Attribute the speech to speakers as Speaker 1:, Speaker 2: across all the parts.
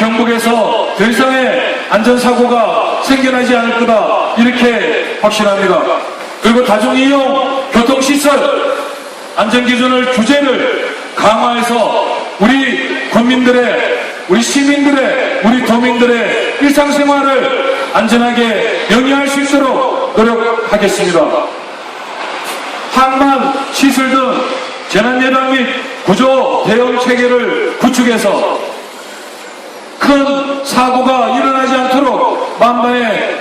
Speaker 1: 경북에서 더 이상의 안전사고가 생겨나지 않을 거다 이렇게 확신합니다. 그리고 다중이용 교통시설 안전기준을 규제를 강화해서 우리 국민들의 우리 시민들의 우리 도민들의 일상생활을 안전하게 영위할 수 있도록 노력하겠습니다. 항만 시설 등 재난 예방 및 구조 대응 체계를 구축해서 큰 사고가 일어나지 않도록 만반의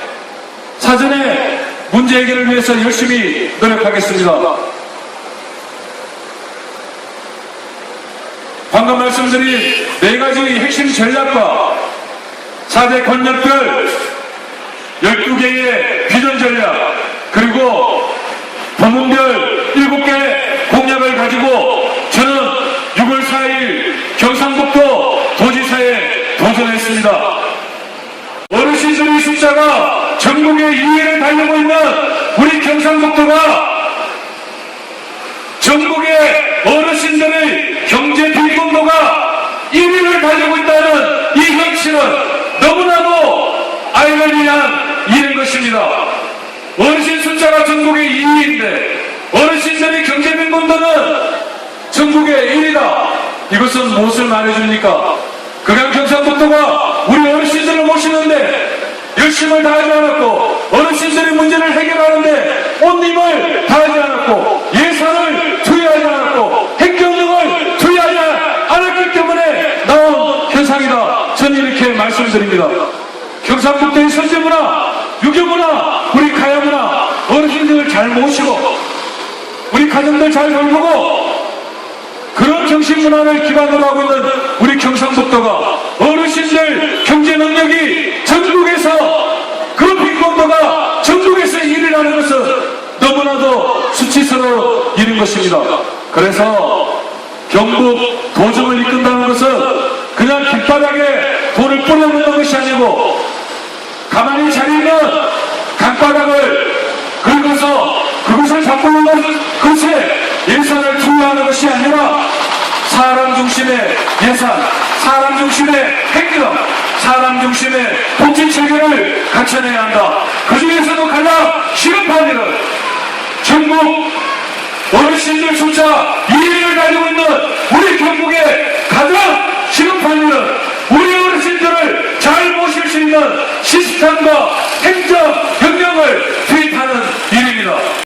Speaker 1: 사전에 문제 해결을 위해서 열심히 노력하겠습니다. 방금 말씀드린 네 가지 핵심 전략과 4대 권력별 12개의 비전 전략 그리고 부문별 7개 공약을 가지고 저는 6월 4일 경상북도 도전했습니다. 어르신들의 숫자가 전국의 2위를 달리고 있는 우리 경상북도가 전국의 어르신들의 경제 빈곤도가 1위를 달리고 있다는 이 현실은 너무나도 아이러니한 일인 것입니다. 어르신 숫자가 전국의 2위인데 어르신들의 경제 빈곤도는 전국의 1위다. 이것은 무엇을 말해줍니까? 그간 경상북도가 우리 어르신들을 모시는데 열심을 다하지 않았고 어르신들의 문제를 해결하는데 온 힘을 다하지 않았고 예산을 투여하지 않았고 행정력을 투여하지 않았기 때문에 나온 현상이다. 저는 이렇게 말씀드립니다. 경상북도의 선제문화, 유교문화, 우리 가야문화 어르신들을 잘 모시고 우리 가정들 잘 돌보고 그런 정신문화를 기반으로 하고 있는 우리 경상북도가 어르신들 경제 능력이 전국에서 그런 빈곤도가 1위라는 것은 너무나도 수치스러운 일인 것입니다. 그래서 경북 도정을 이끈다는 것은 그냥 길바닥에 돈을 뿌려놓는 것이 아니고 가만히 자리있는 강바닥을 긁어서 그것을 바꾸는 것에 예산을 투여하는 것이 아니라 사람 중심의 예산, 사람 중심의 행정, 사람 중심의 복지 체계를 갖춰내야 한다. 그 중에서도 가장 일은 전국 어르신들 숫자 2위를 달리고 있는 우리 경북의 가장 시급한 일은 우리 어르신들을 잘 모실 수 있는 시스템과 행정